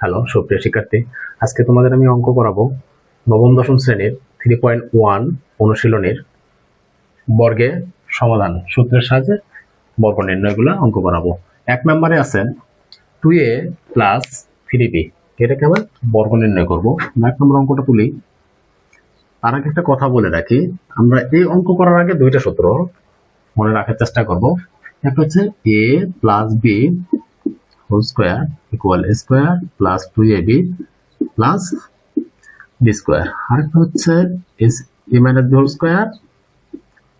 Hello সুপ্রিয় শিক্ষার্থী। আজকে তোমাদের আমি অঙ্ক করাবো নবম, দশম শ্রেণির থ্রি পয়েন্ট ওয়ান অনুশীলনের বর্গে সমাধান সূত্রের সাহায্যে বর্গ নির্ণয়গুলো অঙ্ক করাবো। এক নম্বরে আছেন two A plus three B এটাকে আবার বর্গ নির্ণয় করব। আমরা এক নম্বর অঙ্কটা তুলি। আর একটা কথা বলে রাখি, আমরা এই অঙ্ক করার আগে দুইটা সূত্র মনে রাখার চেষ্টা করব। একটা হচ্ছে A plus B whole square equal square plus two A B plus B square আরেকটা হচ্ছে S A minus B whole square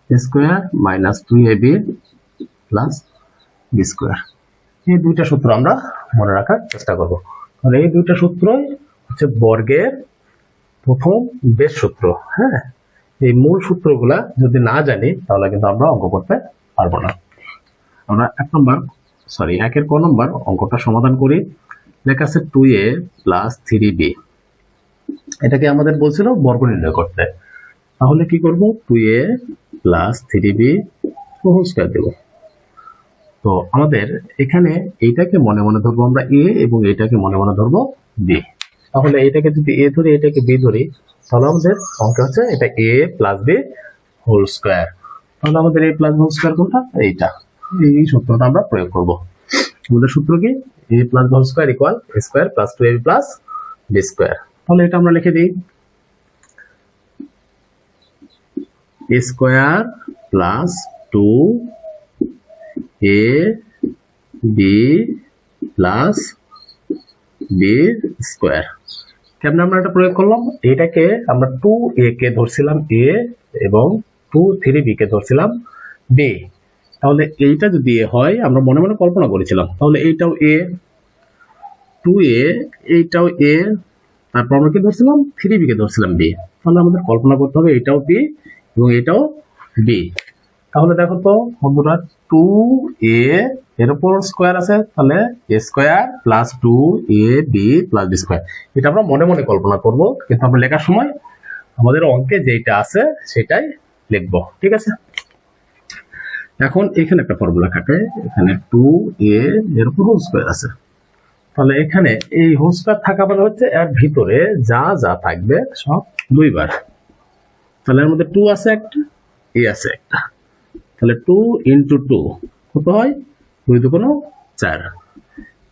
square minus two A B plus B square এই দুইটা সূত্র আমরা মনে রাখার চেষ্টা করব। তাহলে এই দুইটা সূত্রই হচ্ছে বর্গের প্রথম বেশ সূত্র হ্যাঁ? এই মূল সূত্রগুলা যদি না জানি, তাহলে কিন্তু আমরা অঙ্ক করতে পারব না। আমরা এক নম্বর সরি, একের ক নম্বর অঙ্কটা সমাধান করি। লেখা আছে two A plus three B এটাকে আমাদের বলছিল বর্গ নির্ণয় করতে। তাহলে কি করব? Two A plus three B whole দেব। তো আমাদের এখানে এইটাকে মনে মনে ধরবো আমরা এ এবং এটাকে মনে মনে ধরবো বি তাহলে এটাকে যদি এ ধরি, এটাকে বি ধরি, তাহলে আমাদের অঙ্ক হচ্ছে এটা A plus B whole square তাহলে আমাদের এ প্লাস হোল স্কোয়ার কোনটা? এইটা। এই সূত্রটা আমরা প্রয়োগ করব। আমাদের সূত্র কি? A plus whole square equal square plus two A plus B square তাহলে এটা আমরা লিখে দিই। Square plus two A B plus B square কেমন আমরা এটা প্রয়োগ করলাম? এটাকে আমরা টু এ কে ধরছিলাম এ এবং টু থ্রি বি কে ধরছিলাম বি তাহলে এইটা যদি এ হয়, আমরা মনে মনে কল্পনা করেছিলাম। তাহলে এইটাও এ টু এ, এইটাও এ, তারপর আমরা কি ধরছিলাম? থ্রি বি কে ধরছিলাম বি তাহলে আমাদের কল্পনা করতে হবে এটাও বি এবং এটাও বি তাহলে দেখো তো, বন্ধুরা টু এ এর উপর স্কোয়ার আছে, তাহলে A square plus two A B plus B square এটা আমরা মনে মনে কল্পনা করব, কিন্তু আমরা লেখার সময় আমাদের অঙ্কে যেটা আছে, সেটাই লিখব। ঠিক আছে? এখন এখানে একটা ফর্মুলা খাটে এখানে টু এ এর উপর হোল স্কোয়ার আছে। তাহলে এখানে এই হোল স্কোয়ার থাকা মানে হচ্ছে এর ভিতরে যা যা থাকবে সব দুইবার। তাহলে এর মধ্যে টু আছে একটা এ আছে একটা। তাহলে টু ইন্টু টু কত হয়? দুই দু কোনো চার।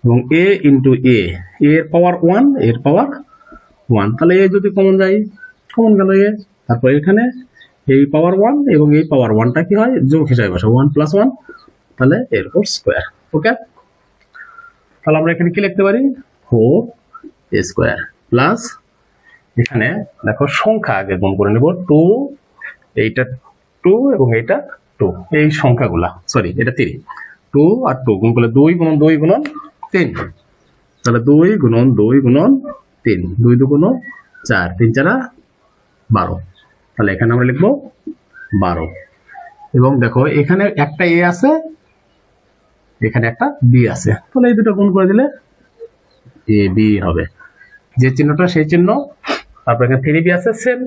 এবং এ ইন্টু এ এর পাওয়ার ওয়ানের পাওয়ার ওয়ান তাহলে এ যদি কমন যায় কমন গেল এ তারপর এখানে এই পাওয়ার ওয়ান এবং এই পাওয়ার ওয়ানটা কি হয়? যোগ হিসাবে বসে। ওয়ান প্লাস ওয়ান তাহলে এর উপর স্কোয়ার ওকে তাহলে আমরা এখানে কি লিখতে পারি? ফোর স্কোয়ার প্লাস এখানে দেখো সংখ্যা আগে গুণ করে নেব। টু এইটা টু এবং এইটা টু এই সংখ্যাগুলা সরি এটা তিন টু আর টু গুণ করলে দুই গুণন দুই গুণন তিন। তাহলে দুই গুণন দুই গুণন তিন। দুই দু গুণ চার, তিন চারা বারো। তাহলে এখানে আমরা লিখব বারো। এবং দেখো, এখানে একটা এ আছে, এখানে একটা বি আছে। তাহলে এই দুটো গুণ করে দিলে এ, বি হবে। যে চিহ্নটা, সেই চিহ্ন। তারপর এখানে থ্রি বি আছে সেম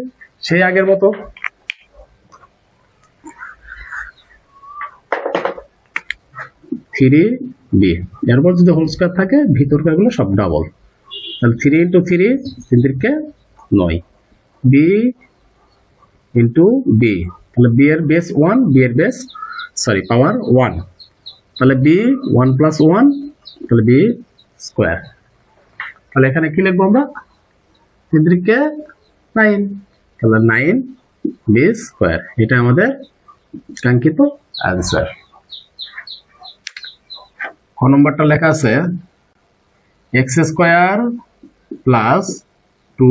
সেই আগের মতো। থ্রি বি এরপর যদি হোল স্কোয়ার থাকে ভিতরকারগুলো সব ডাবল তাহলে থ্রি ইন্টু থ্রি তিনদিকে নয়। বি ইন্টু বি তাহলে বি এর বেস ওয়ান বি এর বেস সরি পাওয়ার ওয়ান তাহলে বি ওয়ান প্লাস ওয়ান তাহলে বি স্কোয়ার তাহলে এখানে কি লিখব আমরা? তিনদিকে নাইন তাহলে নাইন বি স্কোয়ার এটা আমাদের কাঙ্ক্ষিত অ্যান্সার ক নম্বরটা লেখা আছে X square plus two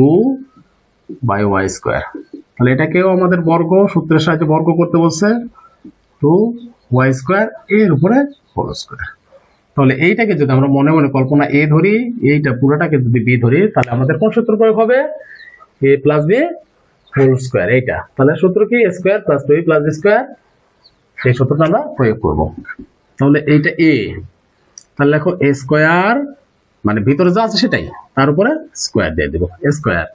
by Y square তাহলে এটাকেও আমাদের বর্গ, সূত্রের সাহায্যে বর্গ করতে বলছে টু ওয়াই স্কোয়ার এর উপরে হোল স্কোয়ার। তাহলে এইটাকে যদি আমরা মনে মনে কল্পনা এ ধরি, এইটা পুরোটাকে যদি বি ধরি, তাহলে আমাদের কোন সূত্র প্রয়োগ হবে? A plus B whole square, এইটা। তাহলে সূত্র কি? Square plus two plus square. সেই সূত্রটা আমরা প্রয়োগ করব। তাহলে এইটা এ। তাহলে লেখো এ স্কোয়ার মানে ভিতরে যা আছে সেটাই, তার উপরে স্কোয়ার দিয়ে দেবো। Square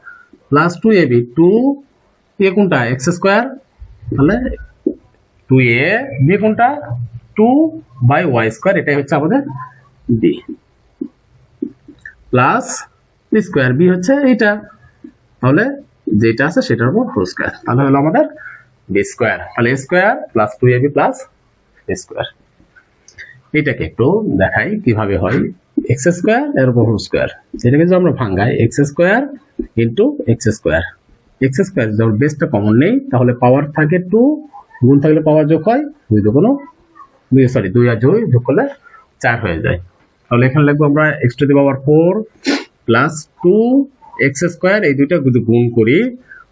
plus two A B, two A কোনটা? X square? তাহলে টু এ, বি কোনটা? টু বাই ওয়াই স্কোয়ার, এটাই হচ্ছে আমাদের বি প্লাস স্কোয়ার বি হচ্ছে এইটা। তাহলে যেটা আছে সেটার উপর হোল স্কোয়ার তাহলে হলো আমাদের বি স্কোয়ার তাহলে square plus two A B plus square এটাকে একটু দেখাই কীভাবে হয়। এক্স স্কোয়ার এর উপর হোল স্কোয়ার এটাকে যদি আমরা ভাঙ্গাই X square into X square X square যখন বেসটা কমন নেই, তাহলে পাওয়ার থাকে টু গুণ থাকলে পাওয়ার যোগ হয় দুই দুগুণ দুই সরি দুই আর দুই যোগ করলে চার হয়ে যায়। তাহলে এখানে লিখব আমরা X to the power four plus two X square এই দুইটা যদি গুণ করি,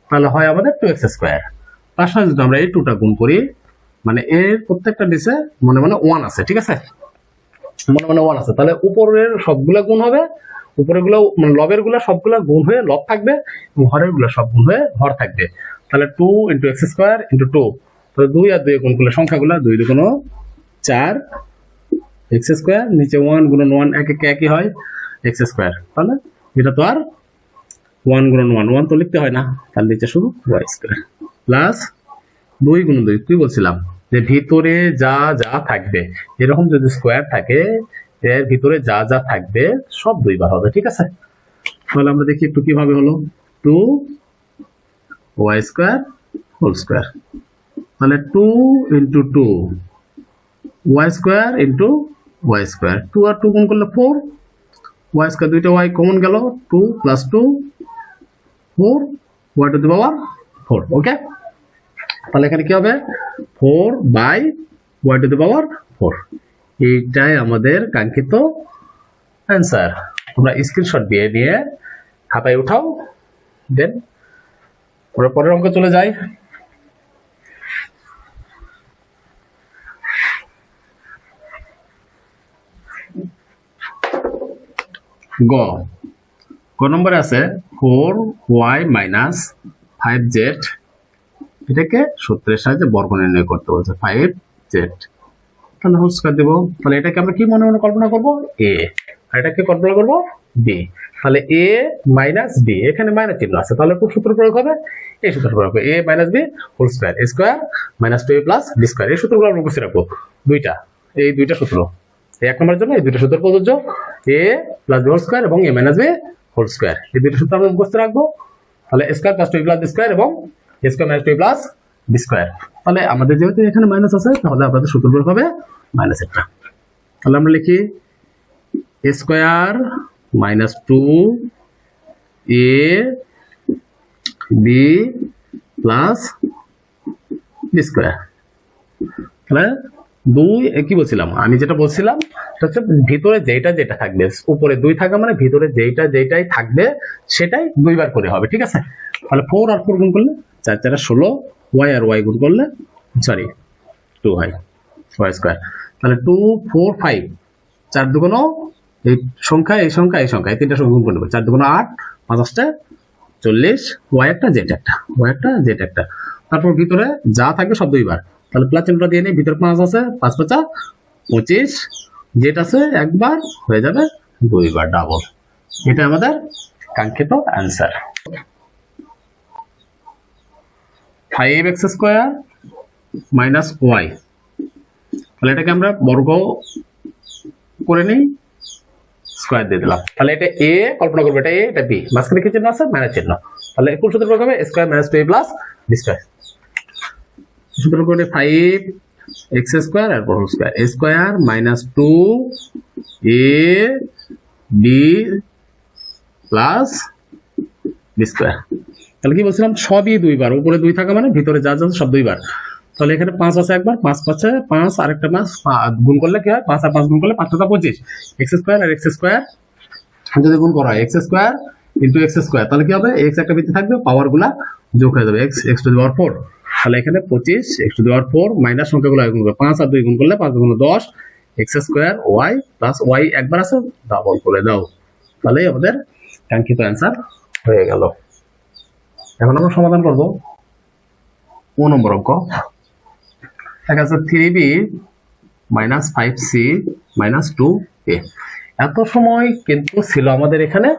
তাহলে হয় আমাদের টু এক্স স্কোয়ার তার সাথে যদি আমরা এই টুটা গুণ করি মানে এর প্রত্যেকটা ডিসে মনে মনে ওয়ান আছে, ঠিক আছে? মনে মনে ওয়ান আছে, তাহলে উপরের সবগুলো গুণ হবে উপরেরগুলো মানে লবেরগুলা সবগুলা গুণ হয়ে লব থাকবে এবং হরেরগুলা সব গুণ হয়ে হর থাকবে। তাহলে two into X square into two তাহলে দুই আর দুই গুণ করলে সংখ্যাগুলা দুই দুগুণ চার এক্স স্কোয়ার নিচে ওয়ান গুণন ওয়ান এক এক একই হয় এক্স স্কোয়ার তাহলে এটা তো আর ওয়ান গুণন ওয়ান ওয়ান তো লিখতে হয় না। তার নিচে শুধু ওয়াই স্কোয়ার প্লাস দুই গুণ দুই, কি বলছিলাম? যে ভিতরে যা যা থাকবে। এরকম যদি স্কোয়ার থাকে এর ভিতরে যা যা থাকবে সব দুইবার হবে, ঠিক আছে? তাহলে আমরা দেখি একটু কীভাবে হলো। Two Y square whole square তাহলে two into two Y square into Y square two আর টু গুণ করলে ফোর ওয়াই স্কোয়ার দুইটা ওয়াই কমন গেল two plus two four Y to the power four okay তাহলে এখানে কি হবে? Four by Y to the power four এইটাই আমাদের কাঙ্ক্ষিত অ্যান্সার তোমরা স্ক্রিনশট দিয়ে নিয়ে খাতায় উঠাও দেন আমরা পরের অঙ্ক চলে যাই। গ। ক নম্বরে আছে four Y minus five Z এটাকে সূত্রের সাহায্যে বর্গ নির্ণয় করতে বলছে ফাইভ জেড তাহলে হোল স্কয়ার দেবো। তাহলে এটাকে আমরা কি মনে মনে কল্পনা করব? এ আর এটাকে কল্পনা করব? বি তাহলে এ মাইনাস বি এখানে মাইনাস চিহ্ন আছে। তাহলে কোন সূত্র প্রয়োগ হবে? এই সূত্র প্রয়োগ হবে। A minus B whole square square minus two A plus B square এই সূত্রগুলো আমরা মুখস্থ রাখব। দুইটা। এই দুইটা সূত্র। এক নম্বরের জন্য এই দুইটা সূত্র প্রযোজ্য। A plus B whole square এবং A minus B whole square এই দুইটা সূত্র আমরা মুখস্থ রাখব। তাহলে square plus two plus square এবং square minus two plus B square তাহলে আমাদের যেহেতু এখানে মাইনাস আছে, তাহলে আমাদের সূত্র হবে মাইনাস একটা। তাহলে আমরা লিখি A square minus two A B plus B square তাহলে দুই কি বলছিলাম? আমি যেটা বলছিলাম হচ্ছে ভিতরে যেটা যেটা থাকবে, উপরে দুই থাকা মানে ভিতরে যেটা যেটাই থাকবে, সেটাই দুইবার করে হবে, ঠিক আছে? তাহলে ফোর আর ফোর গুণ করলে চার চার ষোলো ওয়াই আর ওয়াই গুণ করলে সরি টু হয় ওয়াই স্কোয়ার তাহলে টু ফোর ফাইভ চার দুগুণ এই সংখ্যা এই সংখ্যা এই সংখ্যা, এই তিনটা সংখ্যা গুণ করে নেবে। চার দুগুণ আট, পাঁচ পাঁচটা চল্লিশ ওয়াই একটা জেড একটা ওয়াই একটা জেড একটা। তারপর ভিতরে যা থাকবে সব দুইবার তাহলে প্লাস চিহ্নটা দিয়ে নিই ভিতরে পাঁচ আছে, পাঁচ পাঁচা, পঁচিশ জেড আছে, একবার, হয়ে যাবে দুইবার ডাবল এটা আমাদের কাঙ্ক্ষিত answer five X square minus Y তাহলে এটাকে আমরা বর্গ করে নিই স্কোয়ার দিয়ে দিলাম। তাহলে এটা এ কল্পনা করব এটা এ এটা বি মাঝখানে কি চিহ্ন আছে? মাইনাস চিহ্ন। তাহলে কোন সূত্র হবে square minus two A plus B square সূত্র করে five X square R whole square square minus two A B plus B square তাহলে কি বলছিলাম? সবই দুইবার। উপরে দুই থাকা মানে ভিতরে যা যা সব দুইবার। তাহলে এখানে পাঁচ আছে একবার, পাঁচ পাঁচে পাঁচ, আরেকটা পাঁচ গুণ করলে কি হয়? পাঁচ আর পাঁচ গুণ করলে পাঁচ পাঁচটা পঁচিশ? এক্স স্কোয়ার আর এক্স স্কোয়ার। যদি গুণ করা হয়, X square into X square, তাহলে কি হবে? এক্স একটা বৃত্তি থাকবে, পাওয়ারগুলা যোগ হয়ে যাবে। X X to the power four. তাহলে এখানে পঁচিশ, X to the power four, minus সংখ্যাগুলো গুণ করবে পাঁচ আর দুই গুণ করলে পাঁচ গুণ দশ। X square Y plus Y একবার আছে ডাবল করে দাও। তাহলেই আমাদের কাঙ্ক্ষিত অ্যান্সার হয়ে গেল। এখন আমরা সমাধান করব ও নম্বর অঙ্ক। দেখা যাচ্ছে three B minus five C minus two A এত সময় কিন্তু ছিল আমাদের এখানে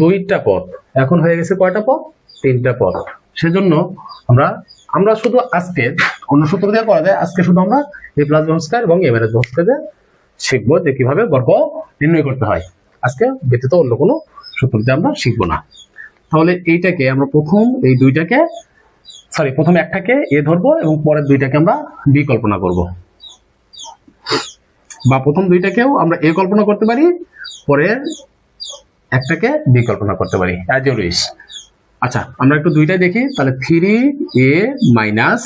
দুইটা পদ। এখন হয়ে গেছে কয়টা পদ? তিনটা পদ। সেজন্য আমরা আমরা শুধু আজকে অন্য সূত্র দিয়ে করা যায়। আজকে শুধু আমরা এ প্লাস সংস্কার এবং এ মাইনাস সংস্কার দিয়ে শিখব যে কীভাবে বর্গ নির্ণয় করতে হয়। আজকে ব্যতীত অন্য কোনো সূত্র দিয়ে আমরা শিখব না। তাহলে এইটাকে আমরা প্রথম এই দুইটাকে সরি প্রথম একটাকে এ ধরবো এবং পরের দুইটাকে আমরা বি কল্পনা করব। বা প্রথম দুইটাকেও আমরা এ কল্পনা করতে পারি, পরের একটাকে বি কল্পনা করতে পারি অ্যাজ আচ্ছা আমরা একটু দুইটাই দেখি, তাহলে three A minus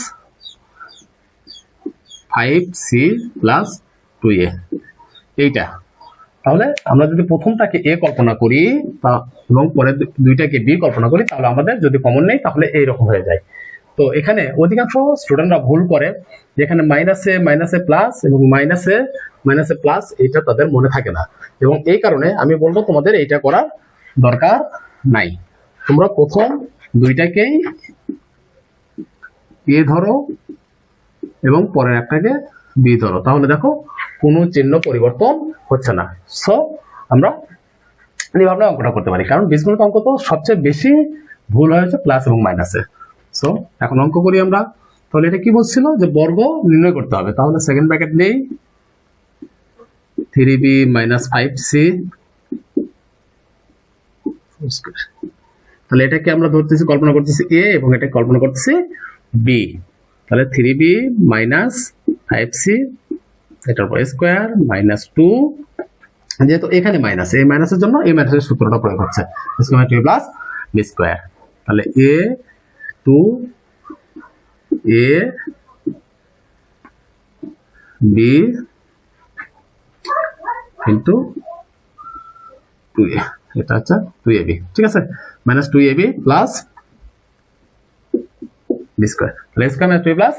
five C plus two A এইটা। তাহলে আমরা যদি প্রথমটাকে এ কল্পনা করি এবং পরের দু- দুইটাকে বি কল্পনা করি, তাহলে আমাদের যদি কমন নেই, তাহলে এইরকম হয়ে যায়। তো এখানে অধিকাংশ স্টুডেন্টরা ভুল করে। যেখানে মাইনাসে মাইনাসে প্লাস এবং মাইনাসে মাইনাসে প্লাস এটা তাদের মনে থাকে না। এবং এই কারণে আমি বলব তোমাদের এইটা করার দরকার নাই। তোমরা প্রথম দুইটাকেই এ ধরো এবং পরের একটাকে বি ধরো। তাহলে দেখো কোনো চিহ্ন পরিবর্তন হচ্ছে না। সো আমরা এইভাবে অঙ্কটা করতে পারি। কারণ বীজগণিত অঙ্ক তো সবচেয়ে বেশি ভুল হয়েছে প্লাস এবং মাইনাসে সো এখন অঙ্ক করি আমরা। তাহলে এটা কি বলছিল? যে বর্গ নির্ণয় করতে হবে। তাহলে সেকেন্ড ব্র্যাকেট নেই। Three B minus five C তাহলে এটাকে আমরা ধরতেছি, কল্পনা করতেছি এ এবং এটা কল্পনা করতেছি বি তাহলে three B minus five C এটার পর স্কোয়ার মাইনাস টু যেহেতু এখানে মাইনাস এই মাইনাসের জন্য এই মাইনাসের সূত্রটা প্রয়োগ হচ্ছে। Square two plus B square তাহলে A two A B into two A এটা হচ্ছে টু এ বি ঠিক আছে? Minus two A B plus B square তাহলে square minus two plus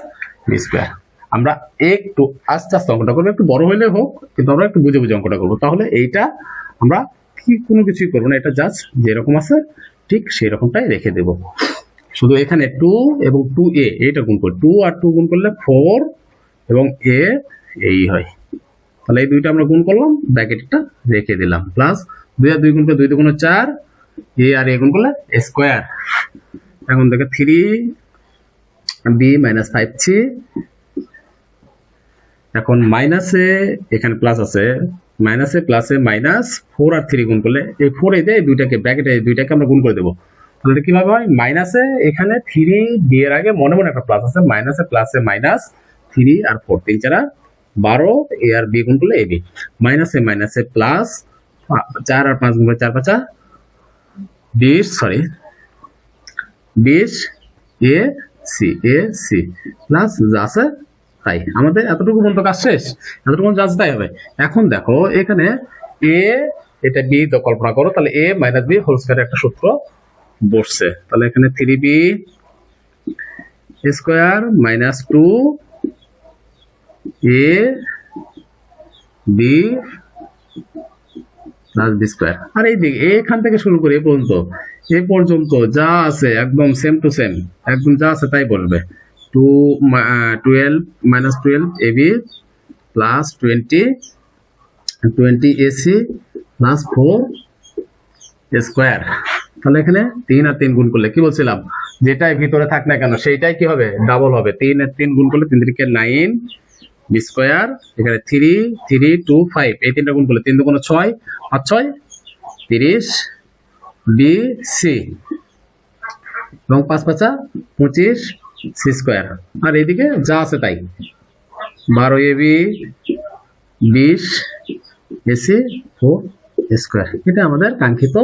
B square আমরা একটু আস্তে আস্তে অঙ্কটা করব। একটু বড় হইলে হোক, কিন্তু আমরা একটু বুঝে বুঝে অঙ্কটা করব। তাহলে এইটা আমরা কি কোনো কিছুই করব না, এটা জাস্ট যেরকম আছে ঠিক সেই রকমটাই রেখে দেব। শুধু এখানে টু এবং টু এ এইটা গুণ করি টু আর টু গুণ করলে ফোর এবং এ এই হয়। তাহলে এই দুইটা আমরা গুণ করলাম, ব্র্যাকেটটা রেখে দিলাম। প্লাস দুই আর দুই গুণ করে দুই দু দুগুণ চার এ আর এ গুণ করলে স্কোয়ার এখন দেখে three B minus five C এখন মাইনাসে এখানে প্লাস আছে মাইনাসে প্লাসে মাইনাস ফোর আর থ্রি গুণ করলে এই ফোর এই দেয় দুইটাকে ব্র্যাকেটে এই দুইটাকে আমরা গুণ করে দেবো। তাহলে কীভাবে হয়? মাইনাসে এখানে থ্রি বি এর আগে মনে মনে একটা প্লাস আছে। মাইনাসে প্লাসে মাইনাস থ্রি আর ফোর তিন চারা বারো এ আর বি গুণ করলে এ বি মাইনাসে মাইনাসে প্লাস চার আর পাঁচ গুণ করে চার পাঁচা বিশ সরি বিশ A C A C plus আছে তাই, আমাদের এতটুকু পর্যন্ত কাজ শেষ, এতটুকু জাজ তাই হবে। এখন দেখো, এখানে এ এটা বি তো কল্পনা করো, তাহলে এ মাইনাস বি হোল স্কয়ারের একটা সূত্র বসছে। তাহলে এখানে three B square minus two A B plus B square আর এই দিকে এখান থেকে শুরু করে, এ পর্যন্ত এ পর্যন্ত যা আছে, একদম সেম টু সেম একদম যা আছে তাই বলবে। Two twelve minus twelve A B plus twenty twenty AC plus four square তাহলে এখানে তিন আর তিন গুণ করলে কি বলছিলাম? যেটাই ভিতরে থাক না কেন, সেইটাই কি হবে? ডাবল হবে। তিন আর তিন গুণ করলে তিন দিকে নাইন বি স্কোয়ার এখানে থ্রি থ্রি টু ফাইভ এই তিনটা গুণ করলে তিন দুগুণ ছয়, আর ছয়, তিরিশ বি সি এবং পাঁচ পাঁচা পঁচিশ সি স্কোয়ার আর এইদিকে যা আছে তাই। বারো এ বি বিশ, এসি ফোর স্কোয়ার এটা আমাদের কাঙ্ক্ষিত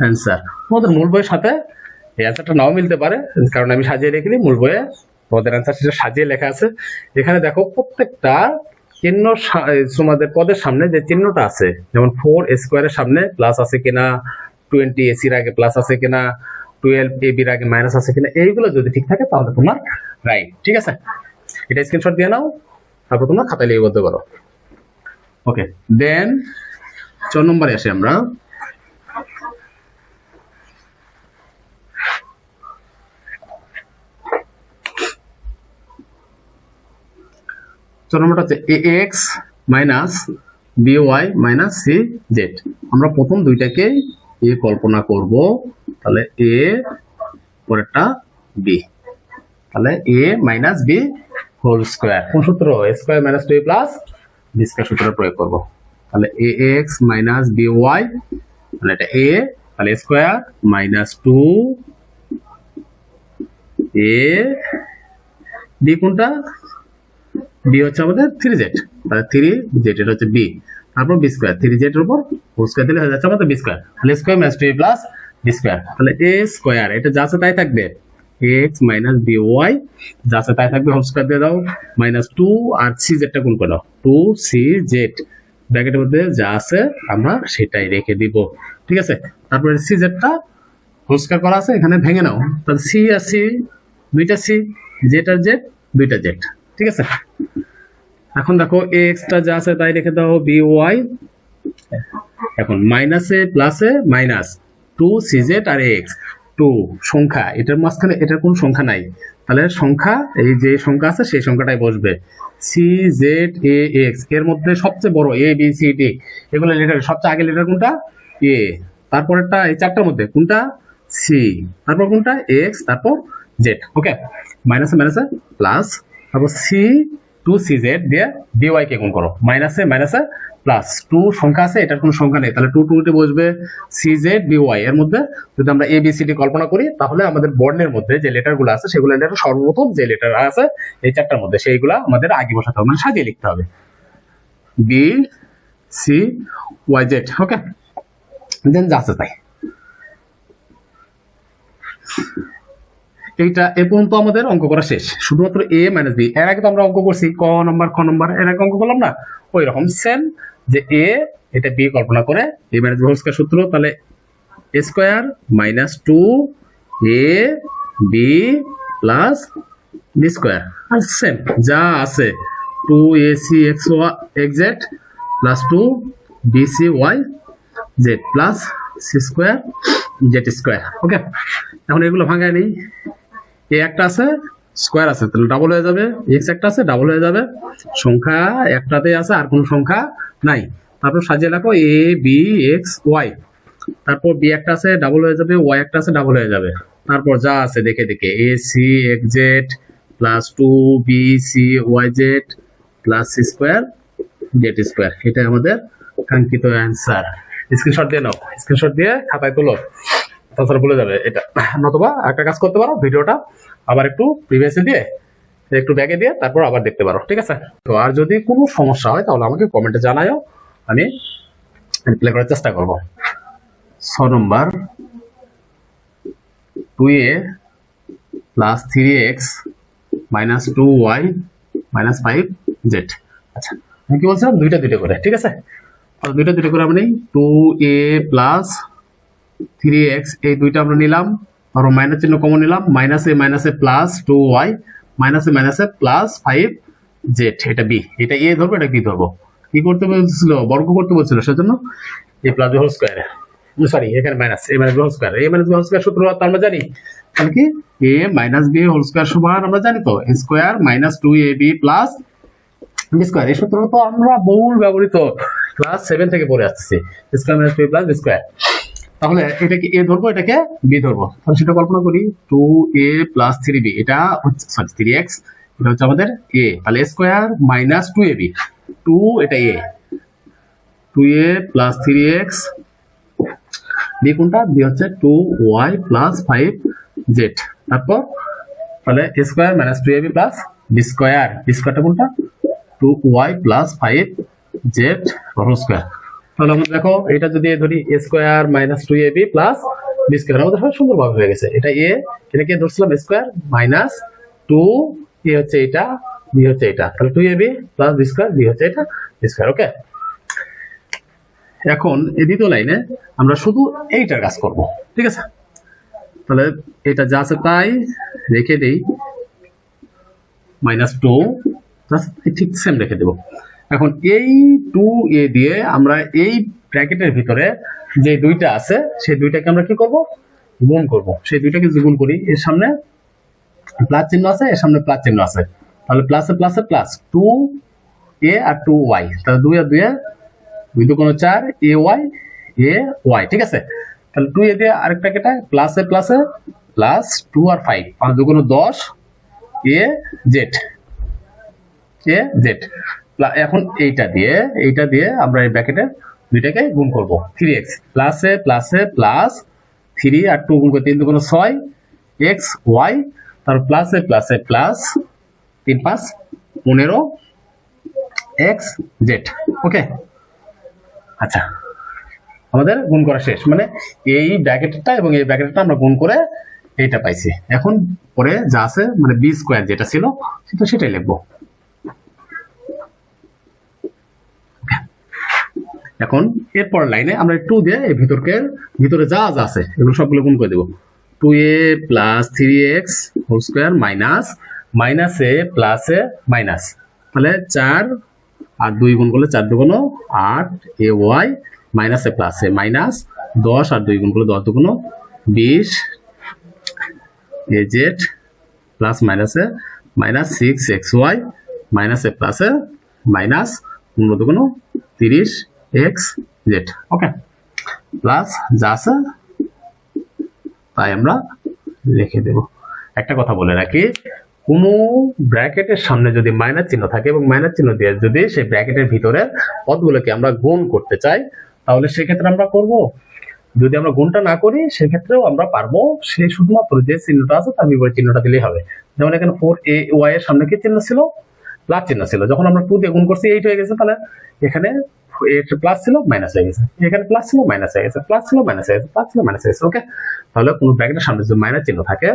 অ্যান্সার তোমাদের মূল বইয়ের সাথে এই অ্যান্সারটা নাও মিলতে পারে, কারণ আমি সাজিয়ে রেখে দিই মূল বইয়ে তোমাদের অ্যান্সার সেটা সাজিয়ে লেখা আছে। এখানে দেখো প্রত্যেকটা চিহ্ন তোমাদের পদের সামনে যে চিহ্নটা আছে, যেমন ফোর স্কোয়ারের সামনে প্লাস আছে কিনা টোয়েন্টি এসির আগে প্লাস আছে কিনা টুয়েলভ এ বির আগে মাইনাস আছে কিনা, এইগুলো যদি ঠিক থাকে তাহলে তোমার রাইট ঠিক আছে? এটা স্ক্রিনশট দিয়ে নাও, তারপর তোমরা খাতায় বলতে পারো ওকে দেন ছ নম্বরে আসি আমরা। ছ নম্বরটা হচ্ছে A X minus B Y minus C Z আমরা প্রথম দুইটাকে এ কল্পনা করব, তাহলে এ পরেরটা বি। তাহলে A minus B whole square. কোন সূত্র? Square minus two plus B square সূত্র প্রয়োগ করব। তাহলে A X minus B Y, তাহলে এটা এ, তাহলে square minus two A, B কোনটা? বি হচ্ছে আমাদের থ্রি জেড তাহলে থ্রি জেড এটা হচ্ছে বি। তারপর বি স্কোয়ার থ্রি জেড এর উপর হোল স্কোয়ার দিলে হয়ে যাচ্ছে আমাদের বি স্কোয়ার তাহলে square minus two A plus B square তাহলে এ স্কোয়ার এটা যা আছে তাই থাকবে। এক্স মাইনাস বি ওয়াই যা আছে তাই থাকবে হোল স্কোয়ার দিয়ে দাও। মাইনাস টু আর সি জেডটা গুণ করে দাও টু সি জেড ব্র্যাকেটের মধ্যে যা আছে আমরা সেটাই রেখে দিব। ঠিক আছে? তারপরে সি জেডটা স্কোয়ার করা আছে, এখানে ভেঙে নাও। তাহলে সি আর সি দুইটা সি জেড আর জেড দুইটা জেড ঠিক আছে? এখন দেখো এক্সটা যা আছে তাই রেখে দাও বি ওয়াই এখন মাইনাসে প্লাসে মাইনাস টু সিজেড আর এক্স টু সংখ্যা, এটার মাঝখানে, এটার কোন সংখ্যা নাই। তাহলে সংখ্যা, এই যে সংখ্যা আছে সেই সংখ্যাটাই বসবে। সি জেড এ এক্সের মধ্যে সবচেয়ে বড় এ বি সি ডি এগুলো লেটার সবচেয়ে আগে লেটার কোনটা? এ তারপরেরটা এই চারটার মধ্যে, কোনটা? সি তারপর কোনটা? এক্স তারপর জেড ওকে মাইনাসে মাইনাসে প্লাস তারপর সি টু সি জেড দিয়ে ডিওয়াই কে গুণ করো। মাইনাসে মাইনাসে প্লাস টু সংখ্যা আছে, এটার কোনো সংখ্যা নেই। তাহলে টু টুতে বসবে সি জেড ডিওয়াই এর মধ্যে যদি আমরা এ বি কল্পনা করি, তাহলে আমাদের বর্ণের মধ্যে যে লেটারগুলো আছে, সেগুলো লেটার সর্বপ্রথম যে লেটার আছে, এই চারটার মধ্যে, সেইগুলা আমাদের আগে বসাতে হবে মানে সাজিয়ে লিখতে হবে। B C Y Z okay then যা আছে তাই। এইটা এ পর্যন্ত আমাদের অঙ্ক করা শেষ। শুধুমাত্র এ মাইনাস বি এর আগে তো আমরা অঙ্ক করছি, ক নম্বর খ নম্বর এর আগে অঙ্ক করলাম না? ওই রকম সেম যে এ এটা বি কল্পনা করে এ মাইনাস বি হোল সূত্র, তাহলে A square minus two A B plus B square R same যা আছে two A C X X Z plus two B C Y Z plus C square Z square okay এখন এগুলো ভাঙায় নেই। এ একটা আছে? স্কোয়ার আছে, তাহলে ডাবল হয়ে যাবে। এক্স একটা আছে ডাবল হয়ে যাবে। সংখ্যা একটাতে আছে, আর কোনো সংখ্যা নাই। তারপর সাজিয়ে রাখো এ বি এক্স ওয়াই তারপর বি একটা আছে ডাবল হয়ে যাবে ওয়াই একটা আছে ডাবল হয়ে যাবে। তারপর যা আছে, দেখে দেখে। A C X Z plus two B C Y Z plus C square Z square এটাই আমাদের কাঙ্ক্ষিত অ্যান্সার স্ক্রিনশট দিয়ে নাও। স্ক্রিনশট দিয়ে খাতায় তোলো। তাছাড়া ভুলে যাবে এটা। নতুবা একটা কাজ করতে পারো, ভিডিওটা আবার একটু প্রিভিয়াসে দিয়ে, একটু ব্যাগে দিয়ে, তারপর আবার দেখতে পারো, ঠিক আছে? তো আর যদি কোনো সমস্যা হয়, তাহলে আমাকে কমেন্টে জানাও আমি প্লে করার চেষ্টা করব। ছ নম্বর two A plus three X minus two Y minus five Z আচ্ছা আমি কি বলছিলাম দুইটা দুইটা করে, ঠিক আছে? দুইটা দুইটা করে নিই two A plus three X এই দুইটা আমরা নিলাম। আর মাইনাস চিহ্ন কমন নিলাম। মাইনাসে মাইনাসে প্লাস টু ওয়াই মাইনাসে মাইনাসে প্লাস ফাইভ জেড এটা বি এটা এ ধরবো, এটা বি ধরবো। কি করতে বলছিল? বর্গ করতে বলছিল, সেজন্য A plus whole square sorry এখানে minus A minus whole square A minus whole square সূত্র আমরা জানি। তাহলে কি? A minus B whole square সমান আমরা জানি তো square minus two A B plus B square এই সূত্র তো আমরা বহুল ব্যবহৃত। ক্লাস সেভেন থেকে পড়ে আসতেছি। Square minus two plus B square তাহলে এটাকে, এ ধরবো, এটাকে বি ধরবো। তাহলে সেটা কল্পনা করি two A plus three B এটা হচ্ছে সরি থ্রি এক্স এটা হচ্ছে আমাদের এ তাহলে square minus two A B two এটা A two A plus three X B কোনটা? বি হচ্ছে two Y plus five Z তারপর, তাহলে A square minus two A B plus B square B স্কোয়ারটা কোনটা? Two Y plus five Z square তাহলে আমাদের দেখো, এটা যদি ধরি A square minus two A B plus B square আমাদের সব সুন্দরভাবে হয়ে গেছে। এটা এ এটাকে ধরছিলাম স্কোয়ার মাইনাস টু এ হচ্ছে এটা বি হচ্ছে এটা। তাহলে two A B plus B square B হচ্ছে এটা বি স্কোয়ার ওকে এখন এই দ্বিতীয় লাইনে আমরা শুধু এইটার কাজ করব, ঠিক আছে? তাহলে এটা যা আছে তাই রেখে দেই মাইনাস টু ঠিক সেম রেখে দেবো। এখন এই টু এ দিয়ে আমরা এই ব্র্যাকেটের ভিতরে যে দুইটা আছে, সেই দুইটাকে আমরা কি করব? গুণ করব। সেই দুইটাকে যদি গুণ করি, এর সামনে প্লাস চিহ্ন আছে, এর সামনে প্লাস চিহ্ন আছে। তাহলে প্লাসে প্লাসে প্লাস টু এ আর টু ওয়াই তাহলে দুই আর দুই দুই দু কোনো চার এ ওয়াই এ ওয়াই ঠিক আছে? তাহলে টু এ দিয়ে আরেকটা কেটে প্লাসে প্লাসে প্লাস টু আর ফাইভ পাঁচ দু কোনো দশ এ জেড এ জেড এখন এইটা দিয়ে এইটা দিয়ে আমরা এই ব্র্যাকেটের দুইটাকে গুণ করব। থ্রি এক্স প্লাসে প্লাসে প্লাস থ্রি আর টু গুণ করে তিন দুগুণ ছয় এক্স ওয়াই তারপর প্লাসে প্লাসে প্লাস তিন পাঁচ পনেরো এক্স জেড ওকে আচ্ছা আমাদের গুণ করা শেষ। মানে এই ব্র্যাকেটটা এবং এই ব্র্যাকেটটা আমরা গুণ করে এইটা পাইছি। এখন পরে যা আছে মানে বি স্কোয়ার যেটা ছিল, সেটা সেটাই লিখব। এখন এরপর লাইনে আমরা টু দিয়ে এই ভিতরকে, ভিতরে যা যা আছে, এগুলো সবগুলো গুণ করে দেবো। Two A plus three X whole square minus minus A plus A minus তাহলে চার আর দুই গুণ করলে চার দুগুণ আট A Y minus A plus A minus দশ আর দুই গুণ করলে দশ দুগুণ বিশ। এ জেড প্লাস মাইনাসে minus six X Y minus A plus A minus পনেরো দুগুণ তিরিশ। এক্স জেড ওকে প্লাস যা আছে তাই আমরা লিখে দেব। একটা কথা বলে রাখি কোনো ব্র্যাকেটের সামনে যদি মাইনাস চিহ্ন থাকে এবং মাইনাস চিহ্ন দিয়ে যদি সেই ব্র্যাকেটের ভিতরে পদগুলোকে আমরা গুণ করতে চাই তাহলে সেক্ষেত্রে আমরা করব। যদি আমরা গুণটা না করি সেক্ষেত্রেও আমরা পারব। সে শুধুমাত্র যে চিহ্নটা আছে তার বিপরীত চিহ্নটা দিলেই হবে। যেমন এখানে ফোর এ ওয়াই এর সামনে কি চিহ্ন ছিল? প্লাস চিহ্ন ছিল। যখন আমরা টু দিয়ে গুণ করছি এইট হয়ে গেছে তাহলে এখানে প্লাস ছিল মাইনাস হয়ে গেছে। এখানে প্লাস ছিল মাইনাস হয়ে গেছে। প্লাস ছিল মাইনাস হয়ে গেছে। প্লাস ছিল মাইনাস হয়ে গেছে ওকে তাহলে কোনো ব্র্যাকেটের সামনে যদি মাইনাস চিহ্ন থাকে,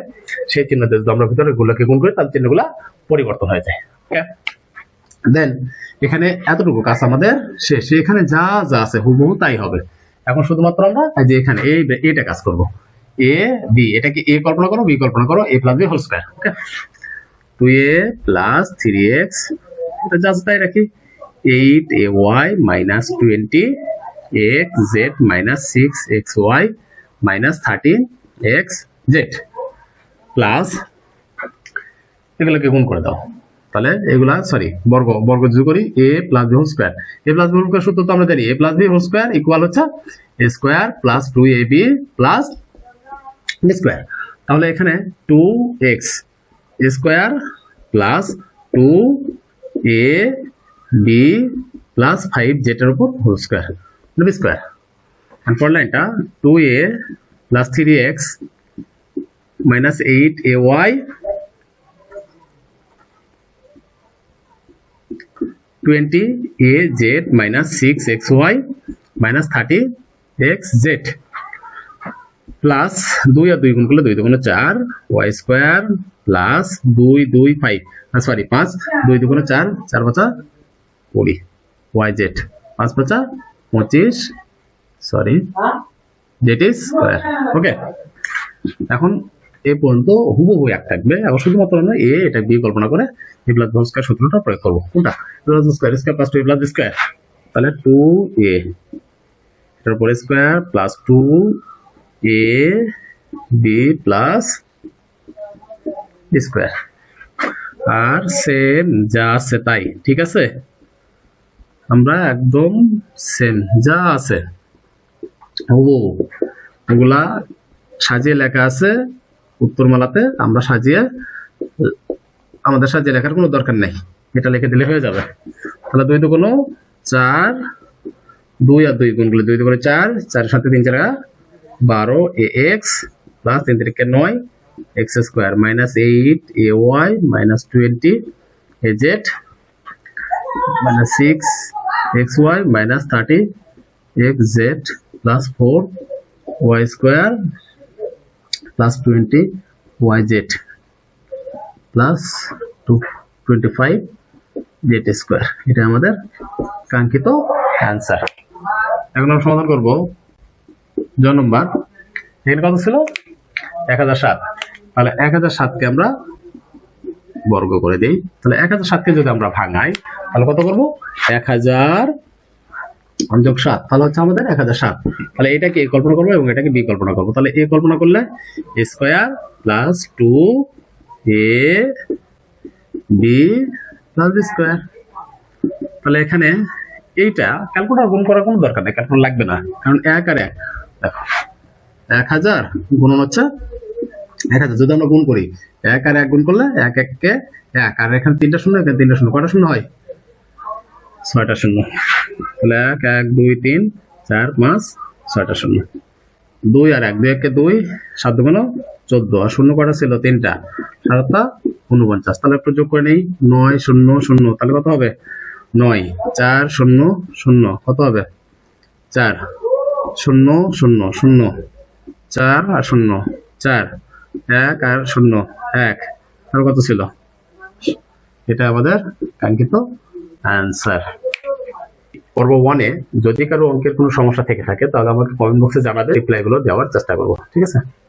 সেই চিহ্ন যদি আমরা ভিতরে গুলোকে গুণ করি, তাহলে চিহ্নগুলো পরিবর্তন হয়ে যায় ওকে দেন এখানে এতটুকু কাজ আমাদের শেষ। এখানে যা যা আছে, হুবহু তাই হবে। এখন শুধুমাত্র আমরা যে এখানে, এই এটা কাজ করব। এ বি এটাকে এ কল্পনা করো বি কল্পনা করো A plus B whole square okay two A plus three X এটা জাস্ট তাই রাখি। Eight A Y minus twenty X Z minus six X Y minus thirteen X Z plus এগুলোকে গুণ করে দাও। তাহলে এগুলা সরি বর্গ বর্গ যোগ করি A plus B whole square A plus B whole square সূত্র তো আমরা জানি। A plus B whole square equal হচ্ছে A square plus two A B plus B square তাহলে এখানে two X square plus two A B plus five জেটের উপর whole square B square and পর লাইনটা two A plus three X minus eight A Y twenty A Z minus six X Y minus thirty X Z plus দুই আর দুই গুণ করলে দুই দুগুণে চার ওয়াই স্কোয়ার প্লাস দুই দুই ফাইভ সরি পাঁচ দুই দুগুণে চার চার পাঁচা কুড়ি ওয়াই জেড পাঁচ পাঁচা, পঁচিশ sorry Z is square okay এখন এ পর্যন্ত হুবহু এক থাকবে। এবং শুধুমাত্র আমরা এ এটা বি কল্পনা করে এ প্লাস হোল স্কোয়ার সূত্রটা প্রয়োগ করব। কোনটা? Plus square square plus two plus square তাহলে টু এ এটার উপরে square plus two A B plus square R same যা আছে তাই, ঠিক আছে? আমরা একদম সেম যা আছে। ও ওগুলা সাজিয়ে লেখা আছে। উত্তরমালাতে আমরা সাজিয়ে, আমাদের সাজিয়ে লেখার কোনো দরকার নেই। এটা লিখে দিলে হয়ে যাবে। তাহলে দুই দুগুণ চার, দুই আর দুই গুণ করলে দুই দুগুণে চার চারের সাথে তিন চার, বারো, এ এক্স, প্লাস তিন তিরিকে নয়, X square, minus eight, A Y, minus twenty, A Z minus six X Y minus thirty X Z plus four Y square plus twenty Y Z plus two twenty five Z square এটা আমাদের কাঙ্ক্ষিত answer এখন আমরা সমাধান করব। জ নম্বর। এখানে কত ছিল? এক হাজার সাত। তাহলে এক হাজার সাতকে আমরা বর্গ করে দিই। তাহলে এক হাজার সাতকে যদি আমরা ভাঙাই, তাহলে কত করব? এক হাজার যোগ সাত, তাহলে হচ্ছে আমাদের এক হাজার সাত। তাহলে এটাকে এ কল্পনা করব এবং এটাকে বি কল্পনা করব। তাহলে এ কল্পনা করলে square plus two A B plus B square. তাহলে এখানে এইটা ক্যালকুলেটার গুণ করার কোনো দরকার নেই, ক্যালকুলেটার লাগবে না। কারণ এক আর এক, দেখো। এক হাজার গুণন হচ্ছে এক হাজার। যদি আমরা গুণ করি এক আর এক গুণ করলে এক এককে এক। আর এখানে তিনটা শূন্য, এখানে তিনটা শূন্য। কটা শূন্য হয়? ছয়টা শূন্য। তাহলে এক এক, দুই, তিন, চার, পাঁচ, ছয়টা শূন্য। দুই আর এক, দুই একে দুই, সাত দুগুণ চোদ্দ। আর শূন্য কটা ছিল? তিনটা। সাতটা, উনপঞ্চাশ। তাহলে একটু যোগ করে নেই। নয়, শূন্য শূন্য। তাহলে কত হবে? নয়। চার, শূন্য শূন্য। কত হবে? চার। শূন্য শূন্য শূন্য। চার আর শূন্য। চার। এক আর শূন্য, এক। আর কত ছিল? এটা আমাদের কাঙ্ক্ষিত অ্যান্সার পর্ব ওয়ানে যদি কারও অঙ্কের কোনো সমস্যা থেকে থাকে, তাহলে আমাকে কমেন্ট বক্সে জানাবে রিপ্লাইগুলো দেওয়ার চেষ্টা করব, ঠিক আছে?